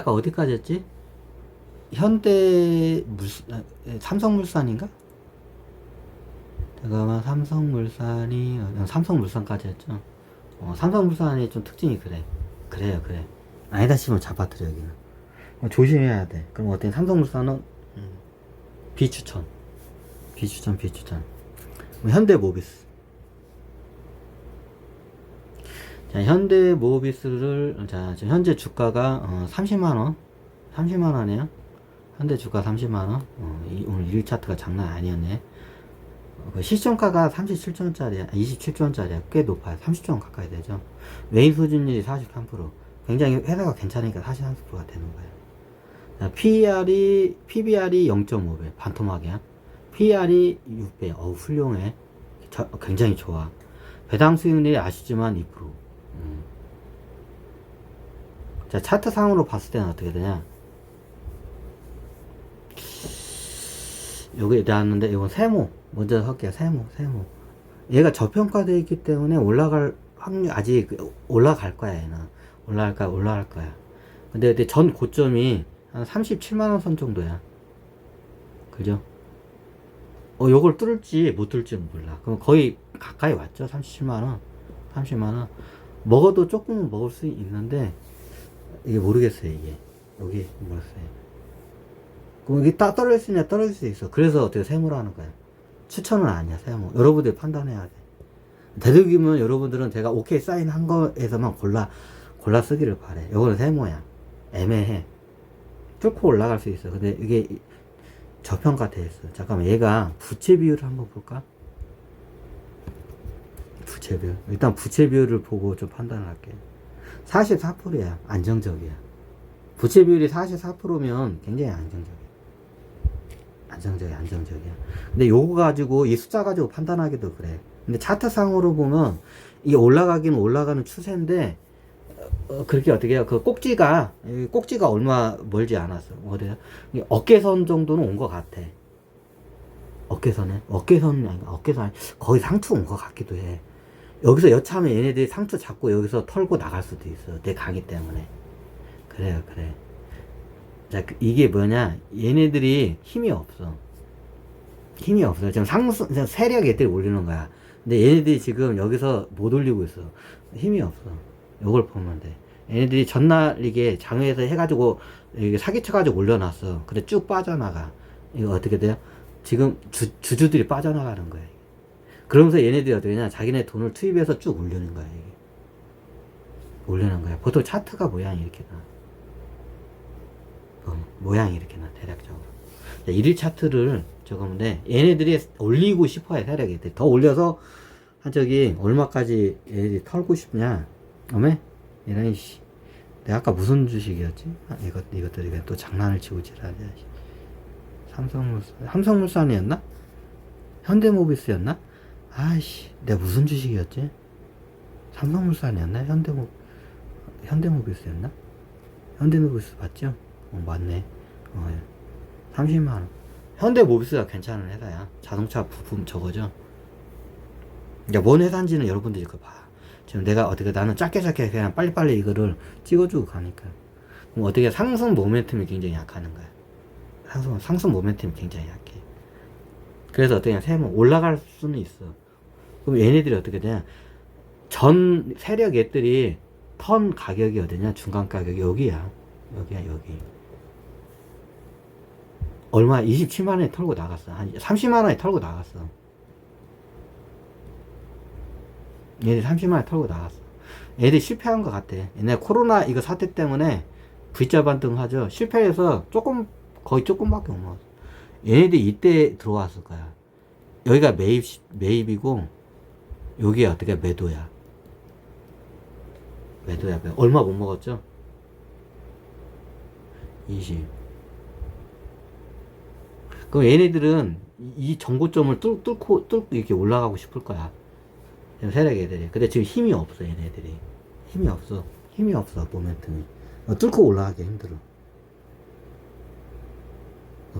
아까 어디까지 했지? 현대 물산, 아, 에, 삼성물산인가? 잠깐만, 삼성물산이, 어, 삼성물산까지 했죠. 어, 삼성물산이 좀 특징이 그래. 그래요, 그래. 아니다 싶으면 잡아들여, 여기는. 어, 조심해야 돼. 그럼 어때? 삼성물산은, 음, 비추천. 비추천, 비추천. 뭐 현대모비스. 자, 현대 모비스를, 자, 지금 현재 주가가, 어, 30만원. 30만원이에요. 현대 주가 30만원. 어, 이, 오늘 1 차트가 장난 아니었네. 어, 그 시점가가 37조원짜리야. 27조원짜리야. 꽤 높아요. 30조원 가까이 되죠. 외인 수준율이 43%. 굉장히 회사가 괜찮으니까 43%가 되는 거예요. 자, PER이, PBR이 0.5배. 반토막이야. PER이 6배. 어우, 훌륭해. 저- 굉장히 좋아. 배당 수익률이 아시지만 2%. 음. 자, 차트상으로 봤을 때는 어떻게 되냐? 여기 나왔는데, 이건 세모. 먼저 할게요. 세모, 세모. 얘가 저평가되어 있기 때문에 올라갈 확률, 아직 올라갈 거야, 얘는. 올라갈 거야, 올라갈 거야. 근데, 근데 전 고점이 한 37만원 선 정도야. 그죠? 어, 요걸 뚫을지 못 뚫을지 몰라. 그럼 거의 가까이 왔죠? 37만원. 30만원. 먹어도 조금은 먹을 수 있는데, 이게 모르겠어요, 이게. 여기, 모르겠어요. 그럼 이게 딱 떨어질 수 있냐, 떨어질 수 있어. 그래서 어떻게 세모로 하는 거야. 추천은 아니야, 세모. 여러분들이 판단해야 돼. 되도록이면 여러분들은 제가 오케이 사인 한 거에서만 골라, 골라 쓰기를 바래. 요거는 세모야. 애매해. 뚫고 올라갈 수 있어. 근데 이게 저평가 돼 있어. 잠깐만, 얘가 부채 비율을 한번 볼까? 부채 비율. 일단 부채 비율을 보고 좀 판단을 할게. 44%야. 안정적이야. 부채 비율이 44%면 굉장히 안정적이야. 안정적이야, 안정적이야. 근데 요거 가지고, 이 숫자 가지고 판단하기도 그래. 근데 차트상으로 보면, 이게 올라가기는 올라가는 추세인데, 어, 그렇게 어떻게 해요? 그 꼭지가, 이 꼭지가 얼마 멀지 않았어. 어디야? 이 어깨선 정도는 온 것 같아. 어깨선에? 어깨선, 어깨선, 거의 상투 온 것 같기도 해. 여기서 여차하면 얘네들이 상투 잡고 여기서 털고 나갈 수도 있어. 내 가기 때문에. 그래요, 그래. 자, 그- 이게 뭐냐. 얘네들이 힘이 없어. 힘이 없어. 지금 지금 세력 애들이 올리는 거야. 근데 얘네들이 지금 여기서 못 올리고 있어. 힘이 없어. 요걸 보면 돼. 얘네들이 전날 이게 장외에서 해가지고 이게 사기쳐가지고 올려놨어. 근데 쭉 빠져나가. 이거 어떻게 돼요? 지금 주, 주주들이 빠져나가는 거야. 그러면서 얘네들이 어떻게 하냐. 자기네 돈을 투입해서 쭉 올리는 거야. 이게. 올리는 거야. 보통 차트가 모양이 이렇게 나. 어, 모양이 이렇게 나, 대략적으로. 자, 일일 차트를 적으면 얘네들이 올리고 싶어요, 세력이. 더 올려서, 한 저기, 얼마까지 얘네들이 털고 싶냐. 어메? 이런, 씨. 내가 아까 무슨 주식이었지? 아, 이것, 이것들이 또 장난을 치고 지랄이야, 씨. 삼성물산, 삼성물산이었나? 현대모비스였나? 아이씨, 내가 무슨 주식이었지? 삼성물산이었나? 현대모, 현대모비스였나? 현대모비스 봤죠? 어, 맞네. 어, 예. 30만원. 현대모비스가 괜찮은 회사야. 자동차 부품 저거죠. 그러니까 뭔 회사인지는 여러분들이 그거 봐. 지금 내가 어떻게 나는 짧게 짧게 그냥 빨리빨리 이거를 찍어주고 가니까. 그럼 어떻게 상승 모멘텀이 굉장히 약하는 거야. 상승, 상승 모멘텀이 굉장히 약해. 그래서 어떻게 냐 세모 올라갈 수는 있어. 그럼 얘네들이 어떻게 되냐. 전 세력 애들이 턴 가격이 어디냐? 중간 가격이 여기야. 여기야, 여기. 얼마? 27만원에 털고 나갔어. 한 30만원에 털고 나갔어. 얘들 30만원에 털고 나갔어. 얘들 실패한 것 같아. 옛날 코로나 이거 사태 때문에 V자 반등 하죠. 실패해서 조금, 거의 조금밖에 못 먹었어. 얘네들이 이때 들어왔을 거야. 여기가 매입, 매입이고, 여기 어떻게 매도야. 매도야. 매도. 얼마 못 먹었죠? 20. 그럼 얘네들은 이- 이 정고점을 뚫, 뚫고, 뚫고 이렇게 올라가고 싶을 거야. 세력 애들이. 근데 지금 힘이 없어, 얘네들이. 힘이 없어. 힘이 없어, 모멘텀이. 어, 뚫고 올라가기 힘들어.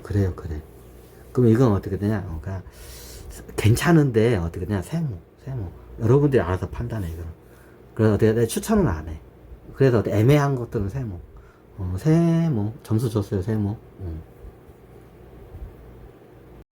어, 그래요, 그래. 그럼 이건 어떻게 되냐? 어, 그러니까 괜찮은데 어떻게 되냐? 세모, 세모. 여러분들이 알아서 판단해, 이거. 그래서 어떻게 내 추천은 안 해. 그래서 애매한 것들은 세모. 어, 세모 점수 줬어요 세모 어.